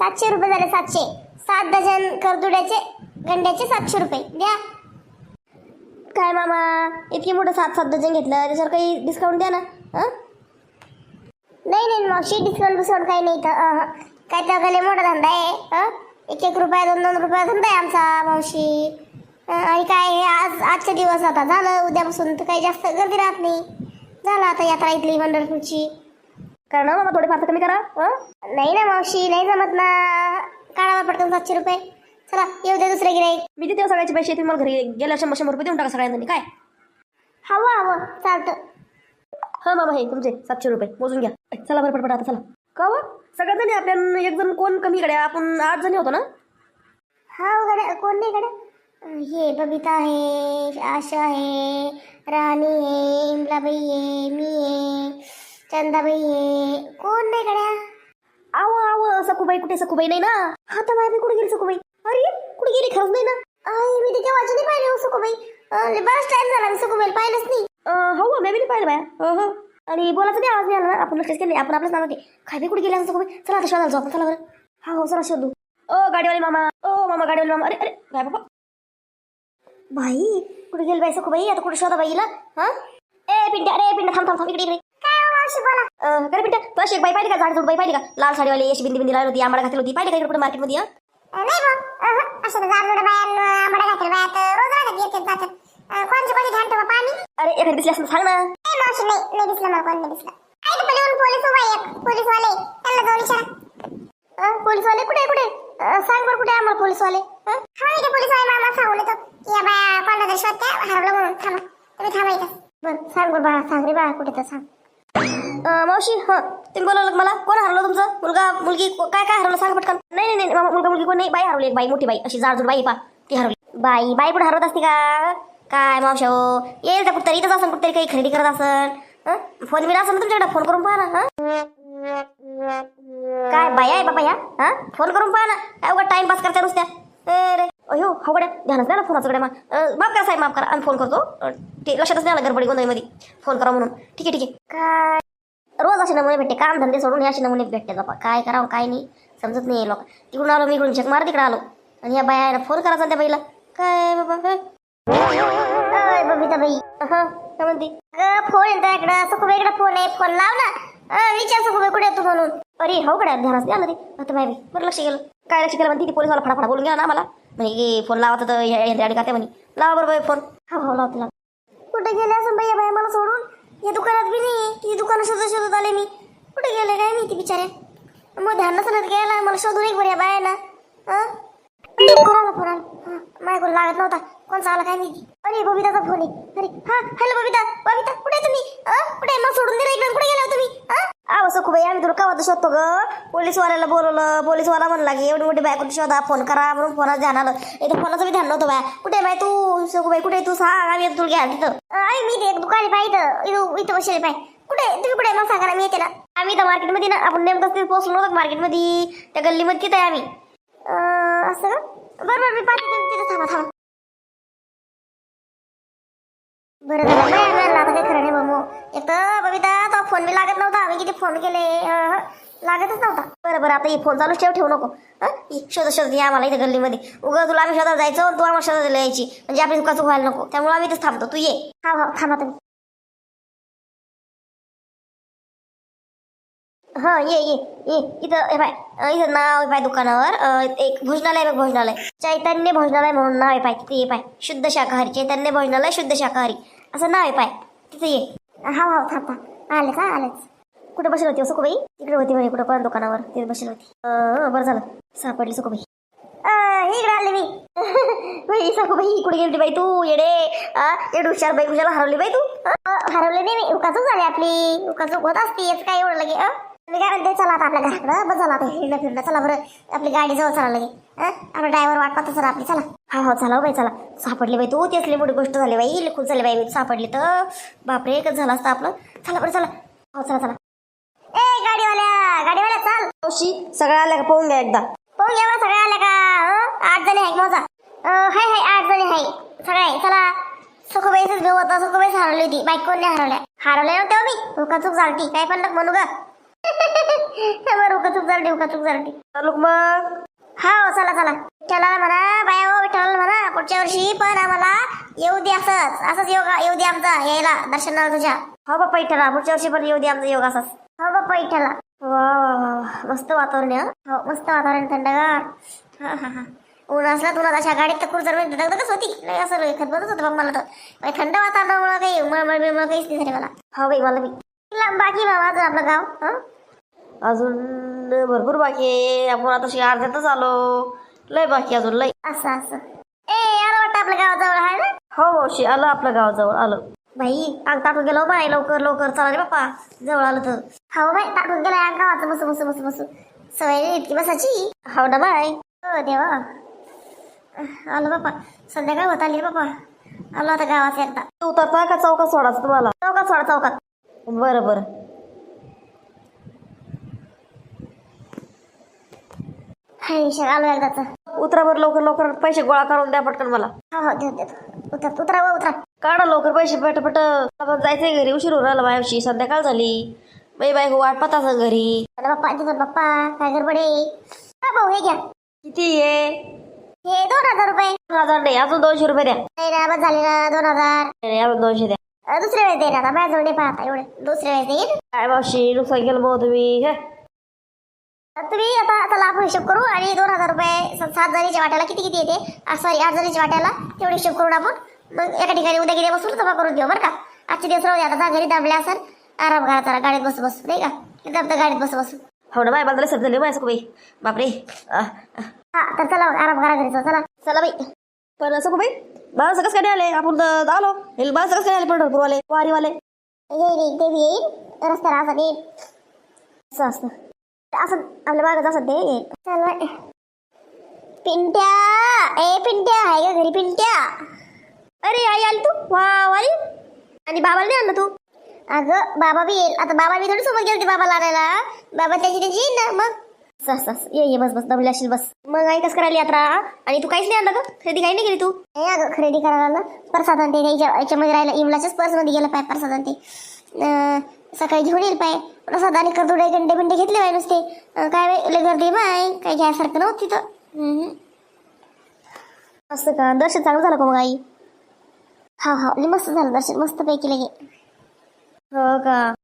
सातशे रुपये झाले सातशे. सात डझन करदुड्याचे गंड्याचे सातशे रुपये. द्या. काय मामा इतकी मोठं सात सात डझन घेतलं त्याच्यावर काही डिस्काउंट द्या ना. हं? नाही नाही मावशी डिस्काउंट बिस्काउंट काही नाही तर काय तर गले मोठा धंदा आहे. हं? एक एक रुपया दोन दोन रुपया धंदा आहे आमचा मावशी. आणि काय हे आज आजचा दिवस आता. झालं उद्यापासून तर काही जास्त गर्दी राहत नाही. झालं आता यात्रा इथली पंढरपूरची. करा ना मामा थोडेफार तर कमी करा हं? नाही ना मावशी नाही जमत ना. काढावा पटकन सातशे रुपये. चला येऊ दे दुसरे गिराईक मी देते सगळ्याचे पैसे तुम्ही मला घरी गेल्या शंभर शंभर रुपये देऊन टाका सगळ्यांनी काय? हवं हवं. चालतं. हा मामा हे तुमचे सातशे रुपये मोजून घ्या. चला बरं पटपट आता चला. का हो? सगळ्यात जणी आपल्या एक जण कोण कमी कडे आपण आठ जणी होतो ना? हा गड्या कोण नाही गड्या हे बबिता आहे आशा आहे राणी आहे इमलाबाई आहे मी आहे. चंदाबाई आहे कोण नाही गड्या आव आव सखूबाई कुठे सखूबाई नाही ना हा तर बाई कुठे गेली सुकुबाई अरे कुठे गेली खरंच नाही ना आई मी तिच्या वाचन नाही पाहिले हो सुकुबाई अं, बराच टाइम झाला मी पाहिलंच नाही हो मी नाही पाहिलं बाया हो हो आणि बोलायचं नाही आवाज नाही आला ना आपण लक्षच केलं आपण आपलंच नाव ते खाय बी कुठे गेले असं सखूबाई चला आता शोधायला जाऊ आपण चला बरं हा हो चला शोधू ओ गाडीवाले मामा ओ मामा गाडीवाले मामा अरे अरे काय बाबा बाई कुठे गेली बाई सुकुबाई आता कुठे शोधा बाईला हा ए पिंट्या अरे पिंट्या थांब थांब थांब इकडे इकडे बोला. तू अशी एक बाई पाहिली का? झाड बाई पाहिली का? लाल साडीवाली अशी बिंदी बिंदी लावली होती आंबाडा घातली होती. पाहिली का इकडे मार्केटमध्ये? नाही बा बाया आंबडा घातलं बाया तर रोज राहतात येतात जातात. अं, कोणची कोणची ध्यान ठेवा पाणी? अरे एखादी दिसली असं सांग ना. ए मावशी नाही. नाही दिसलं मला कोण नाही दिसलं. आहे तर पलीकडून पोलीस उभा आहे. एक पोलीसवाले. त्यांना जाऊन विचारा. अं, पोलीसवाले कुठे कुठे सांग बरं कुठे आम्हाला पोलीसवाले? हा? इथे पोलीसवाले मामा सांगून येतो. की या बाया कोणाला शोधत्या हरवलं म्हणून. थांबा. तुम्ही थांबा इथं. बरं सांग बरं बाळा सांग रे बाळा कुठे तर सांग. मावशी हां. तुम्ही बोलवलं मला. कोण हरवलं तुमचं? मुलगा मुलगी काय काय हरवलं? सांग पटकन. नाही नाही नाही. मामा, मुलगा मुलगी कोण नाही? बाई हरवली एक बाई मोठी बाई. अशी जाडजूड बाई पा ती हरवली. बाई बाई पण हरवत असते का? काय मावशा हो येईल तर कुठतरी? इथंच असं कुठतरी काही खरेदी करत असन? फोन बिल असेल तुमच्याकडे? फोन करून पहा ना काय बाया आहे बाबा या हा? फोन करून पहा ना. काय उगा टाइमपास करता नुसत्या. अरे अयो हो गड्या ध्यानच नाही ना फोनाचं गड्या माफ करा साहेब माफ करा. आणि फोन करतो. ते लक्षातच नाही आलं गडबडी गोंधळीमध्ये. फोन करा म्हणून. ठीक आहे ठीक आहे. काय? रोज असे नमुने भेटते. काम धंदे सोडून हे असे नमुने भेटते बाबा. काय करावं काय नाही. समजत नाही लोक. तिकडून आलो मी इकडून चक मार तिकडे आलो. आणि या बाया फोन करायचा त्या बाईला. काय बाबा काय? बबिता बाई हा काय म्हणते? फोन येतो इकडं. इकडे फोन आहे. फोन लाव ना. विचार सुखबाई कुठे येतो तू म्हणून? अरे हो कडे ध्यानच नाही आलं ते आता बाई बरं लक्ष गेलं. काय लक्ष केलं म्हणते? ती पोलिसवाला फडाफडा बोलून गेला ना मला म्हणजे की फोन लावायचं तर गाडी म्हणे? लावा बरं बाई फोन हा हो लावते लाव कुठे गेले असं बाई बाई मला सोडून? या दुकानात बी नाही ती दुकान शोधत शोधत आले मी. कुठे गेले काय माहिती बिचारे? मग ध्यान नसलं गेला मला शोधून एक बऱ्या बाया ना कोणाला फोन आला? कोण लागत नव्हता. कोणचा आला काय माहिती? अरे बबिताचा फोन आहे. अरे हा हॅलो बबिता. बबिता कुठे तुम्ही? अं? कुठे मग सोडून दिलं इकडे कुठे गेला हो तुम्ही? सखूबाई आम्ही तुला कवा शोधतो ग. पोलीसवाल्याला बोलवलं. पोलीसवाला म्हणला की एवढी मोठी बाय कुठे शोधा. फोन करा म्हणून फोनाचं ध्यान आलं. इथं फोनाचं बी ध्यान नव्हतं बाय. कुठे बाय तू? सखूबाई कुठे आहे तू? सांग. आम्ही तुला घ्या तिथं. मी ते एक दुकान आहे पाहिजे इथं. इथं बसले पाय कुठे आहे? तुम्ही कुठे मग सांगा मी येते ना. आम्ही इथं मार्केटमध्ये ना आपण नेमकं तिथे पोहोचलो नव्हतं मार्केटमध्ये. त्या गल्लीमध्ये तिथं आहे आम्ही. असं का? बरं मी पाहते. तिथे थांबा थांबा. बरं झालं आता काही खरं नाही एक तर बबिता तो फोन बी लागत नव्हता. आम्ही किती फोन केले? अं, लागतच नव्हता. बरं बरं. आता ही फोन चालू ठेव ठेवू नको. हं? ही शोध शोध या आम्हाला इथं गल्लीमध्ये. उगा तुला आम्ही शोधायला जायचो आणि तू आम्हाला शोधायला यायची. म्हणजे आपली चुका व्हायला नको. त्यामुळे आम्ही इथंच थांबतो. तू ये. हा हा. थांबा तुम्ही. हा ये ये ये इथं हे पाय इथं नाव आहे पाय दुकानावर एक भोजनालय बघ भोजनालय. चैतन्य भोजनालय म्हणून नाव आहे पाय तिथे ये पाय. शुद्ध शाकाहारी चैतन्य भोजनालय शुद्ध शाकाहारी. असं नाव आहे पाय तिथे ये. हा हा थांबा आले का आलेच. कुठे बसली होती हो सुकुबाई इकडे होती म्हणे कुठं पण दुकानावर तिथे बसली होती. बरं झालं. सापडली सुखबाई. इकडे आले मी. बाई सकुबाई इकडे गेली बाई तू? येडे एड येड हुशार बाई कुशाला हरवली बाई तू? हरवले नाही मी. उकाचूक झाली आपली. उकाचूक होत असते याचं काय एवढं लगे मी काय म्हणते चला आता आपल्या घराकडं बस झाला आता फिरणं फिरणं. चला बरं आपली गाडी जवळ चला लगे अं? आपला ड्रायव्हर वाट पाहतो सर आपली. चला. हा हो चला हो बाई चला. सापडली बाई तू ती असली मोठी गोष्ट झाली बाई. लिखून झाली बाई सापडली तर. बापरे एकच झालं असतं आपलं. चला बरं चला. हो चला चला. ए गाडीवाल्या गाडीवाल्या चाल. मावशी सगळ्या आल्या का? पाहून घ्या एकदा. हो घ्या बा सगळ्या आल्या का? हं? आठ जणी आहेत मोजा अं, हाय हाय आठ जणी आहे. चला. सुखबाईच घेऊ होता सुखबाईच हरवली होती. बाईक कोण नाही हरवल्या? हरवल्या नव्हत्या हो मी. उकाचूक झालती. काय पण नको म्हणू ग. बरं उका चूक झाली उका चूक झाली. चालू का मग. हा हो चला चला. विठ्ठलाला म्हणा बाया हो म्हणा पुढच्या वर्षी पण आम्हाला येऊ दे असंच. असंच योग येऊ दे आमचा यायला दर्शनाला तुझ्या. हो बाप्पा इठला पुढच्या वर्षी पण येऊ दे आमचा योग असाच. हो बाप्पा विठ्ठला. वा वा. मस्त वातावरण आहे हं. मस्त वातावरण थंडगार. हा हा हा. ऊन असला तुला अशा गाडीत तर कुरजर दगदगच होती. लय असं खतबतच होतं बघ मला तर. पण थंड वातावरणामुळे काही मळमळ बिळमळ काहीच नाही झाली मला. हो बाई मला बी. लांब बाकी बाबा अजून आपलं गाव हं? अजून भरपूर बाकी आहे. आपण आता शे अर्ध्यातच आलो. लय बाकी अजून लय. असं असं. ए आलं वाटतं आपल्या गावाजवळ आहे ना? हो मावशी आलं आपल्या गावाजवळ आलं. बाई अंग ताटून गेलो बाय लवकर लवकर. चला रे बाप्पा जवळ आलं तर. हो बाई ताटून गेला अंग गावाचं मस्त मस्त मस्त मस्त सवय नाही इतकी बसाची हो ना बाय हो देवा. आलो बाप्पा. संध्याकाळ होत आली रे बाप्पा. आलो आता गावात एकदा. उतरता का चौकात सोडायचं तुम्हाला? चौकात सोडा चौकात. बरं बरं. हाय आलो एकदाच उतरा बरं लवकर लवकर. पैसे गोळा करून द्या पटकन मला. हो हो देतो उतर उतरा व उतरा. काढा लवकर पैसे पटपट. आपण जायचंय घरी उशीर होऊन राहिला माझ्याशी संध्याकाळ झाली. बाई बाई हो वाट पाहत असं घरी. अरे बाप्पा तिथं बाप्पा काय गडबडे हा भाऊ हे घ्या. किती आहे? हे दोन हजार रुपये. दोन हजार नाही अजून दोनशे रुपये द्या. नाही ना बस झाले ना दोन हजार. नाही, अजून दोनशे द्या. दुसऱ्या वेळेस देईन आता माझ्याजवळ नाही पाहता एवढे. दुसऱ्या वेळेस देईन. काय मावशी नुकसान केलं तुम्ही हे? तुम्ही आता चला आपण हिशोब करू आणि दोन हजार रुपये स- सात जणीच्या वाट्याला किती किती येते? सॉरी आठ जणीच्या वाट्याला तेवढे हिशोब करून आपण मग एका ठिकाणी उद्या गेले बसून जमा करून घेऊ बरं का? आजचे दिवस राहू द्या आता जा घरी दाबले असेल आराम करा जरा गाडीत बसू बसू नाही का? दाबता गाडीत बसू बसू. हो ना बाय मला सर झाली माझ्या बापरे आ, आ. हा तर चला मग, आराम करा घरी चला. चला बाई. पण असं बाई मला सगळंच काय आले. आपण तर आलो. हे मला सगळंच काय आले पंढरपूरवाले वारीवाले. येईल येईल ते येईल. रस्त्याला असं येईल असं असतं. असं आपल्या बागच असं ते येईल चल. पिंट्या! ए पिंट्या! आहे का घरी पिंट्या? अरे आई आली तू? वा वाली आणि बाबाला नाही आणलं तू? अगं बाबा बी येईल. आता बाबा बी थोडी सोबत गेलते बाबाला आणायला बाबा त्याची त्याची येईल ना मग? असं असं. ये ये बस बस. दमली असेल बस. मग आई कसं करायला यात्रा आणि तू काहीच नाही आणलं का खरेदी काही नाही केली तू? हे अगं खरेदी करायला ना प्रसाद आणते याच्या याच्यामध्ये राहिला. इमलाच्याच पर्समध्ये गेलं पाय प्रसाद आणते अं, सकाळी घेऊन येईल पाय. प्रसाद आणि करदुडे गंडे बिंडे घेतले पाय नुसते. अं, काय बाई, लय गर्दी बाय काही घ्यायसारखं नव्हतं तिथं. हम्म. असं का? दर्शन चांगलं झालं का मग आई? हा हा लय मस्त झालं दर्शन. मस्त पैकी लगे. हो का?